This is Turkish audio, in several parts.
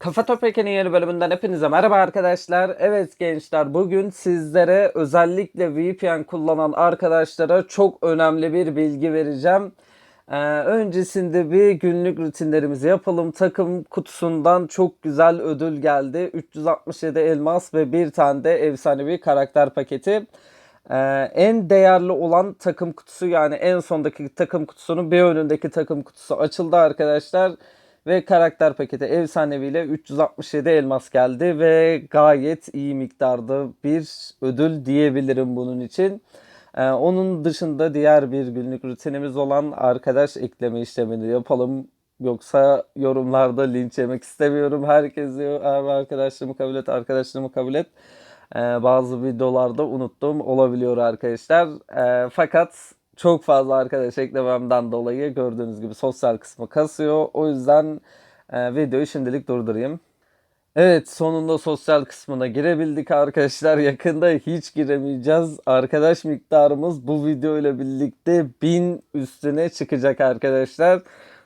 Kafa Topek'in yeni bölümünden hepinize merhaba arkadaşlar. Evet gençler bugün sizlere özellikle VPN kullanan arkadaşlara çok önemli bir bilgi vereceğim. Ee, öncesinde bir günlük rutinlerimizi yapalım. Takım kutusundan çok güzel ödül geldi. 367 elmas ve bir tane de efsanevi karakter paketi. Ee, en değerli olan takım kutusu yani en sondaki takım kutusunun bir önündeki takım kutusu açıldı arkadaşlar. Ve karakter paketi efsaneviyle 367 elmas geldi ve gayet iyi miktarda bir ödül diyebilirim bunun için. Ee, onun dışında diğer bir günlük rutinimiz olan arkadaş ekleme işlemini yapalım. Yoksa yorumlarda linç yemek istemiyorum. Herkes diyor abi arkadaşlığımı kabul et, arkadaşlığımı kabul et. Ee, bazı videolarda unuttum olabiliyor arkadaşlar. Ee, fakat çok fazla arkadaş eklememden dolayı gördüğünüz gibi sosyal kısmı kasıyor. O yüzden e, videoyu şimdilik durdurayım. Evet sonunda sosyal kısmına girebildik arkadaşlar. Yakında hiç giremeyeceğiz. Arkadaş miktarımız bu video ile birlikte 1000 üstüne çıkacak arkadaşlar.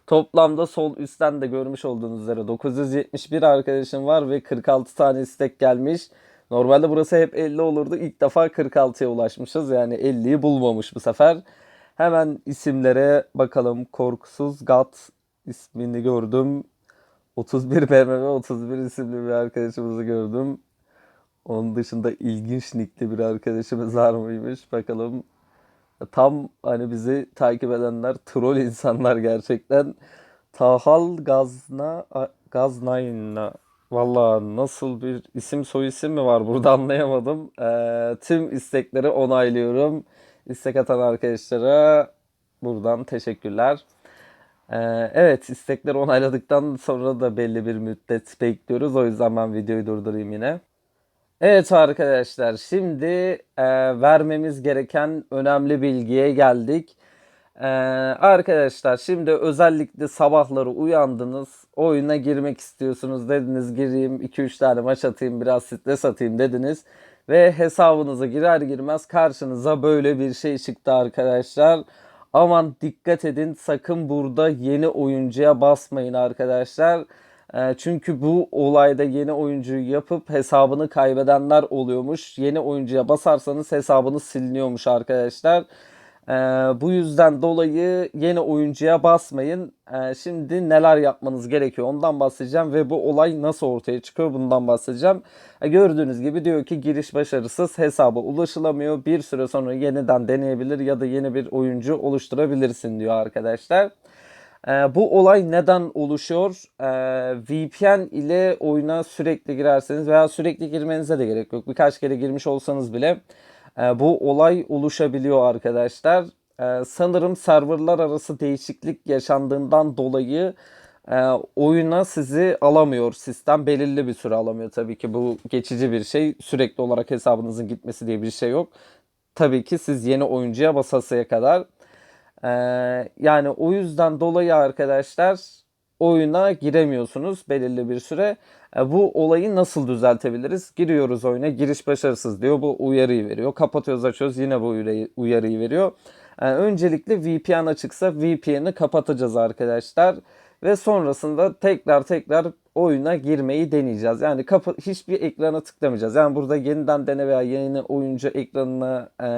Toplamda sol üstten de görmüş olduğunuz üzere 971 arkadaşım var ve 46 tane istek gelmiş. Normalde burası hep 50 olurdu. İlk defa 46'ya ulaşmışız. Yani 50'yi bulmamış bu sefer. Hemen isimlere bakalım. Korkusuz Gat ismini gördüm. 31 BMW 31 isimli bir arkadaşımızı gördüm. Onun dışında ilginç nickli bir arkadaşımız var mıymış? Bakalım. Tam hani bizi takip edenler troll insanlar gerçekten. Tahal Gazna Gaznayna Valla nasıl bir isim soy isim mi var burada anlayamadım. Ee, tüm istekleri onaylıyorum. İstek atan arkadaşlara buradan teşekkürler. Ee, evet istekleri onayladıktan sonra da belli bir müddet bekliyoruz. O yüzden ben videoyu durdurayım yine. Evet arkadaşlar şimdi e, vermemiz gereken önemli bilgiye geldik. Ee, arkadaşlar şimdi özellikle sabahları uyandınız oyuna girmek istiyorsunuz dediniz gireyim 2-3 tane maç atayım biraz stres atayım dediniz ve hesabınıza girer girmez karşınıza böyle bir şey çıktı arkadaşlar. Aman dikkat edin sakın burada yeni oyuncuya basmayın arkadaşlar. Ee, çünkü bu olayda yeni oyuncuyu yapıp hesabını kaybedenler oluyormuş. Yeni oyuncuya basarsanız hesabınız siliniyormuş arkadaşlar. Ee, bu yüzden dolayı yeni oyuncuya basmayın. Ee, şimdi neler yapmanız gerekiyor ondan bahsedeceğim ve bu olay nasıl ortaya çıkıyor bundan bahsedeceğim. Ee, gördüğünüz gibi diyor ki giriş başarısız hesaba ulaşılamıyor. Bir süre sonra yeniden deneyebilir ya da yeni bir oyuncu oluşturabilirsin diyor arkadaşlar. Ee, bu olay neden oluşuyor? Ee, VPN ile oyuna sürekli girerseniz veya sürekli girmenize de gerek yok. Birkaç kere girmiş olsanız bile e, bu olay oluşabiliyor arkadaşlar. E, sanırım serverlar arası değişiklik yaşandığından dolayı e, oyuna sizi alamıyor sistem. Belirli bir süre alamıyor tabii ki bu geçici bir şey. Sürekli olarak hesabınızın gitmesi diye bir şey yok. Tabii ki siz yeni oyuncuya basasıya kadar. E, yani o yüzden dolayı arkadaşlar oyuna giremiyorsunuz belirli bir süre. E, bu olayı nasıl düzeltebiliriz? Giriyoruz oyuna, giriş başarısız diyor. Bu uyarıyı veriyor. Kapatıyoruz, açıyoruz yine bu uyarıyı veriyor. E, öncelikle VPN açıksa VPN'i kapatacağız arkadaşlar. Ve sonrasında tekrar tekrar oyuna girmeyi deneyeceğiz. Yani kapı, hiçbir ekrana tıklamayacağız. Yani burada yeniden dene veya yeni oyuncu ekranına e,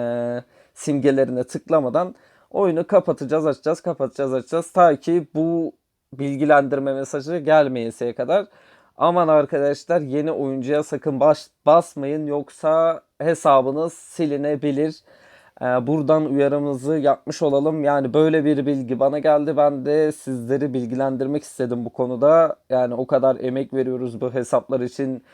simgelerine tıklamadan oyunu kapatacağız, açacağız, kapatacağız, açacağız. Ta ki bu bilgilendirme mesajı gelmeyesiye kadar. Aman arkadaşlar yeni oyuncuya sakın baş, basmayın yoksa hesabınız silinebilir. Ee, buradan uyarımızı yapmış olalım. Yani böyle bir bilgi bana geldi. Ben de sizleri bilgilendirmek istedim bu konuda. Yani o kadar emek veriyoruz bu hesaplar için.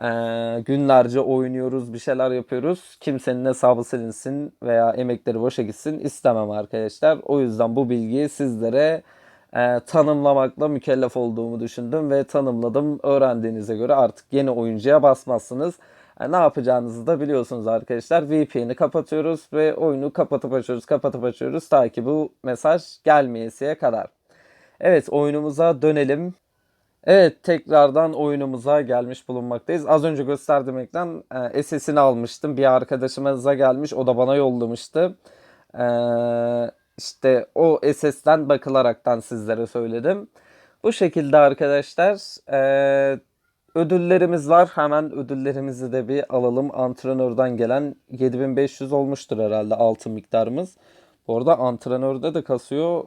Ee, günlerce oynuyoruz, bir şeyler yapıyoruz. Kimsenin hesabı silinsin veya emekleri boşa gitsin istemem arkadaşlar. O yüzden bu bilgiyi sizlere e, tanımlamakla mükellef olduğumu düşündüm ve tanımladım. Öğrendiğinize göre artık yeni oyuncuya basmazsınız. E, ne yapacağınızı da biliyorsunuz arkadaşlar. VPN'i kapatıyoruz ve oyunu kapatıp açıyoruz, kapatıp açıyoruz ta ki bu mesaj gelmeyesiye kadar. Evet oyunumuza dönelim. Evet tekrardan oyunumuza gelmiş bulunmaktayız. Az önce gösterdiğim ekran e, SS'ini almıştım. Bir arkadaşımıza gelmiş o da bana yollamıştı. Eee işte o SS'den bakılaraktan sizlere söyledim. Bu şekilde arkadaşlar. Ee, ödüllerimiz var. Hemen ödüllerimizi de bir alalım. Antrenörden gelen 7500 olmuştur herhalde altın miktarımız. Bu arada antrenörde de kasıyor.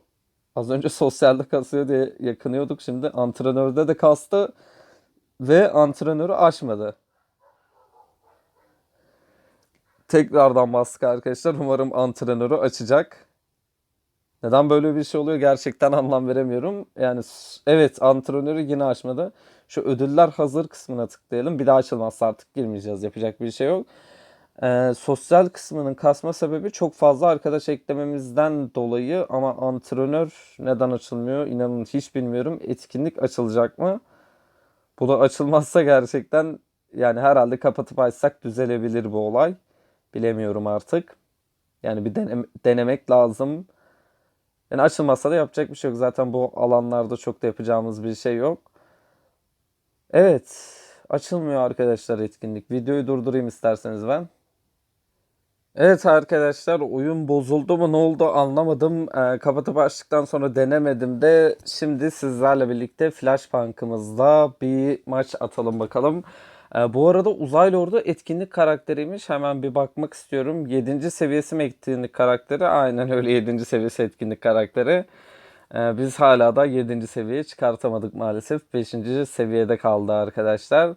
Az önce sosyalde kasıyor diye yakınıyorduk. Şimdi antrenörde de kastı ve antrenörü aşmadı. Tekrardan bastık arkadaşlar. Umarım antrenörü açacak. Neden böyle bir şey oluyor gerçekten anlam veremiyorum. Yani evet antrenörü yine açmadı. Şu ödüller hazır kısmına tıklayalım. Bir daha açılmazsa artık girmeyeceğiz. Yapacak bir şey yok. Ee, sosyal kısmının kasma sebebi çok fazla arkadaş eklememizden dolayı ama antrenör neden açılmıyor? İnanın hiç bilmiyorum. Etkinlik açılacak mı? Bu da açılmazsa gerçekten yani herhalde kapatıp açsak düzelebilir bu olay. Bilemiyorum artık. Yani bir denem- denemek lazım. Yani açılmazsa da yapacak bir şey yok. Zaten bu alanlarda çok da yapacağımız bir şey yok. Evet, açılmıyor arkadaşlar etkinlik. Videoyu durdurayım isterseniz ben. Evet arkadaşlar oyun bozuldu mu ne oldu anlamadım. Ee, kapatıp açtıktan sonra denemedim de şimdi sizlerle birlikte Flashpunk'ımızda bir maç atalım bakalım. Ee, bu arada Uzaylı Ordu etkinlik karakteriymiş. Hemen bir bakmak istiyorum. 7. seviyesi mi etkinlik karakteri? Aynen öyle 7. seviyesi etkinlik karakteri. Ee, biz hala da 7. seviyeye çıkartamadık maalesef. 5. seviyede kaldı arkadaşlar.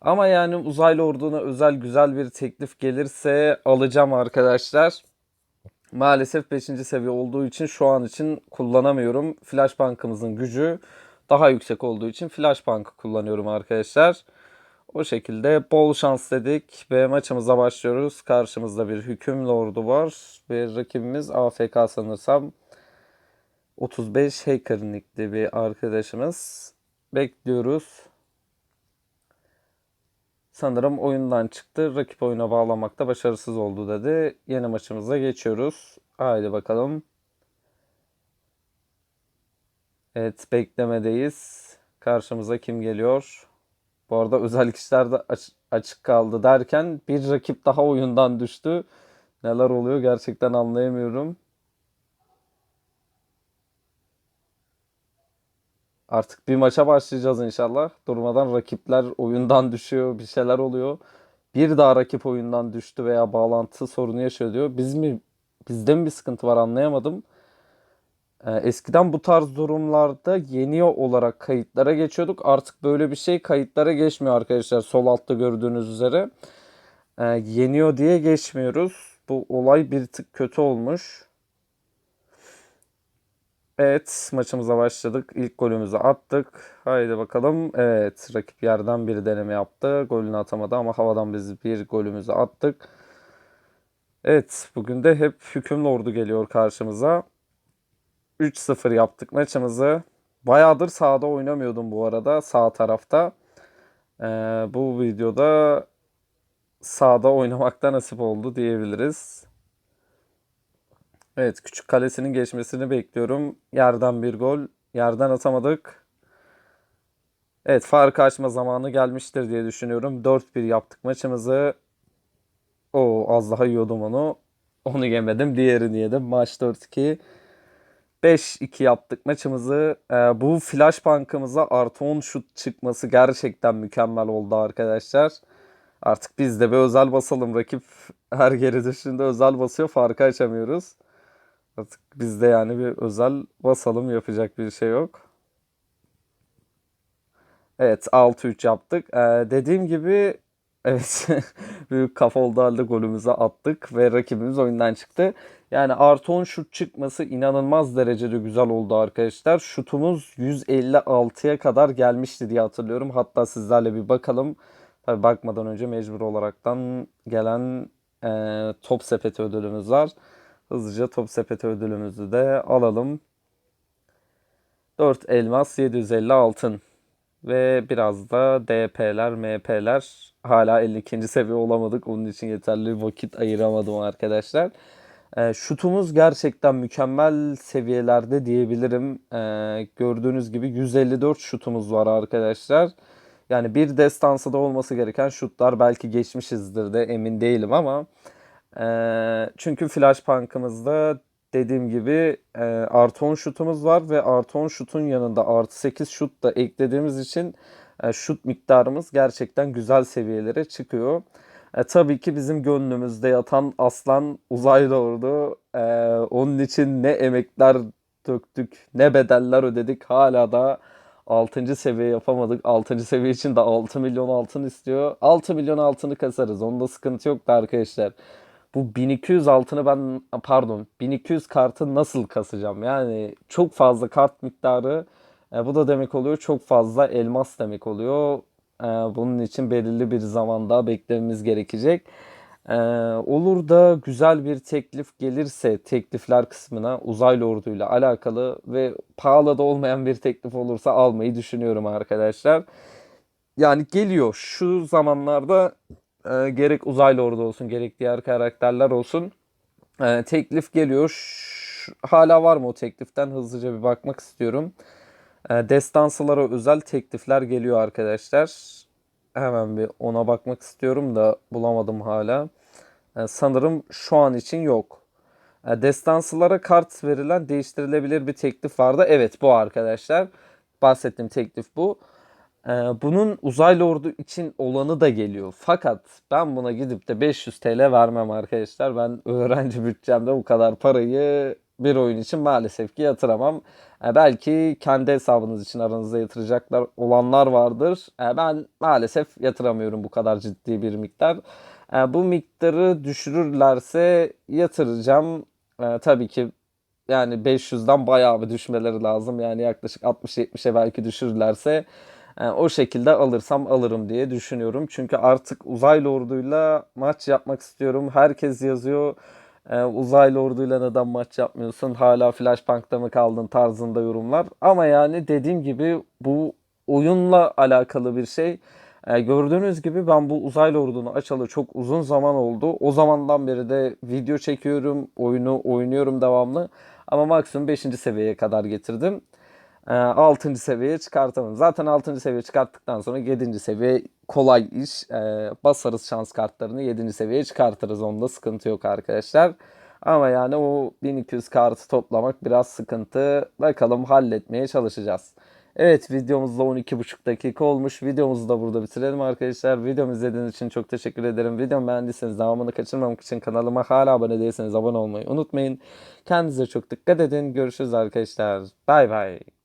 Ama yani uzaylı orduna özel güzel bir teklif gelirse alacağım arkadaşlar. Maalesef 5. seviye olduğu için şu an için kullanamıyorum. Flashbank'ımızın gücü daha yüksek olduğu için Flashbank'ı kullanıyorum arkadaşlar. O şekilde bol şans dedik ve maçımıza başlıyoruz. Karşımızda bir hüküm lordu var ve rakibimiz AFK sanırsam 35 hacker nickli bir arkadaşımız. Bekliyoruz. Sanırım oyundan çıktı. Rakip oyuna bağlamakta başarısız oldu dedi. Yeni maçımıza geçiyoruz. Haydi bakalım. Evet beklemedeyiz. Karşımıza kim geliyor? Bu arada özel kişiler de aç- açık kaldı derken bir rakip daha oyundan düştü. Neler oluyor gerçekten anlayamıyorum. Artık bir maça başlayacağız inşallah. Durmadan rakipler oyundan düşüyor, bir şeyler oluyor. Bir daha rakip oyundan düştü veya bağlantı sorunu yaşıyor diyor. Biz mi bizde mi bir sıkıntı var anlayamadım. Ee, eskiden bu tarz durumlarda yeniyor olarak kayıtlara geçiyorduk. Artık böyle bir şey kayıtlara geçmiyor arkadaşlar. Sol altta gördüğünüz üzere. Ee, yeniyor diye geçmiyoruz. Bu olay bir tık kötü olmuş. Evet, maçımıza başladık. İlk golümüzü attık. Haydi bakalım. Evet, rakip yerden bir deneme yaptı. Golünü atamadı ama havadan biz bir golümüzü attık. Evet, bugün de hep hükümlü ordu geliyor karşımıza. 3-0 yaptık maçımızı. Bayağıdır sahada oynamıyordum bu arada, sağ tarafta. Ee, bu videoda sahada oynamakta nasip oldu diyebiliriz. Evet, küçük kalesinin geçmesini bekliyorum. Yerden bir gol. Yerden atamadık. Evet, farkı açma zamanı gelmiştir diye düşünüyorum. 4-1 yaptık maçımızı. O az daha yiyordum onu. Onu yemedim. Diğerini yedim. Maç 4-2. 5-2 yaptık maçımızı. Ee, bu Flashbank'ımıza artı 10 şut çıkması gerçekten mükemmel oldu arkadaşlar. Artık biz de bir özel basalım. Rakip her geri düşünde özel basıyor. Farkı açamıyoruz. Artık biz de yani bir özel basalım yapacak bir şey yok. Evet 6-3 yaptık. Ee, dediğim gibi evet büyük kafa olduğu halde golümüzü attık ve rakibimiz oyundan çıktı. Yani artı 10 şut çıkması inanılmaz derecede güzel oldu arkadaşlar. Şutumuz 156'ya kadar gelmişti diye hatırlıyorum. Hatta sizlerle bir bakalım. Tabii bakmadan önce mecbur olaraktan gelen e, top sepeti ödülümüz var. Hızlıca top sepeti ödülümüzü de alalım. 4 elmas 750 altın ve biraz da DP'ler MP'ler hala 52. seviye olamadık. Onun için yeterli vakit ayıramadım arkadaşlar. E, şutumuz gerçekten mükemmel seviyelerde diyebilirim. E, gördüğünüz gibi 154 şutumuz var arkadaşlar. Yani bir destansıda olması gereken şutlar belki geçmişizdir de emin değilim ama e, çünkü Flashpunk'ımızda dediğim gibi e, artı 10 şutumuz var ve artı 10 şutun yanında artı 8 şut da eklediğimiz için e, şut miktarımız gerçekten güzel seviyelere çıkıyor. E, tabii ki bizim gönlümüzde yatan aslan uzaylı ordu. E, onun için ne emekler döktük, ne bedeller ödedik. Hala da 6. seviye yapamadık. 6. seviye için de 6 milyon altın istiyor. 6 milyon altını kasarız. Onda sıkıntı yok da arkadaşlar. Bu 1200 altını ben pardon 1200 kartı nasıl kasacağım? Yani çok fazla kart miktarı e, bu da demek oluyor çok fazla elmas demek oluyor. E, bunun için belirli bir zaman daha beklememiz gerekecek. E, olur da güzel bir teklif gelirse teklifler kısmına uzaylı orduyla alakalı ve pahalı da olmayan bir teklif olursa almayı düşünüyorum arkadaşlar. Yani geliyor şu zamanlarda e, gerek uzaylı ordu olsun gerek diğer karakterler olsun e, teklif geliyor. Hala var mı o tekliften hızlıca bir bakmak istiyorum. E, destansılara özel teklifler geliyor arkadaşlar. Hemen bir ona bakmak istiyorum da bulamadım hala. E, sanırım şu an için yok. E, destansılara kart verilen değiştirilebilir bir teklif vardı. Evet bu arkadaşlar. Bahsettiğim teklif bu. Ee, bunun uzaylı ordu için olanı da geliyor. Fakat ben buna gidip de 500 TL vermem arkadaşlar. Ben öğrenci bütçemde bu kadar parayı bir oyun için maalesef ki yatıramam. Ee, belki kendi hesabınız için aranızda yatıracaklar olanlar vardır. Ee, ben maalesef yatıramıyorum bu kadar ciddi bir miktar. Ee, bu miktarı düşürürlerse yatıracağım. Tabii ki yani 500'den bayağı bir düşmeleri lazım. Yani yaklaşık 60-70'e belki düşürürlerse e, o şekilde alırsam alırım diye düşünüyorum. Çünkü artık uzaylı orduyla maç yapmak istiyorum. Herkes yazıyor. E, uzaylı orduyla neden maç yapmıyorsun? Hala Flashbank'ta mı kaldın tarzında yorumlar. Ama yani dediğim gibi bu oyunla alakalı bir şey. E, gördüğünüz gibi ben bu uzaylı ordunu açalı çok uzun zaman oldu. O zamandan beri de video çekiyorum, oyunu oynuyorum devamlı. Ama maksimum 5. seviyeye kadar getirdim. 6. seviyeye çıkartamam. Zaten 6. seviye çıkarttıktan sonra 7. seviye kolay iş. E, basarız şans kartlarını 7. seviyeye çıkartırız. Onda sıkıntı yok arkadaşlar. Ama yani o 1200 kartı toplamak biraz sıkıntı. Bakalım halletmeye çalışacağız. Evet videomuzda 12,5 dakika olmuş. Videomuzu da burada bitirelim arkadaşlar. Videomu izlediğiniz için çok teşekkür ederim. Videomu beğendiyseniz devamını kaçırmamak için kanalıma hala abone değilseniz abone olmayı unutmayın. Kendinize çok dikkat edin. Görüşürüz arkadaşlar. Bay bay.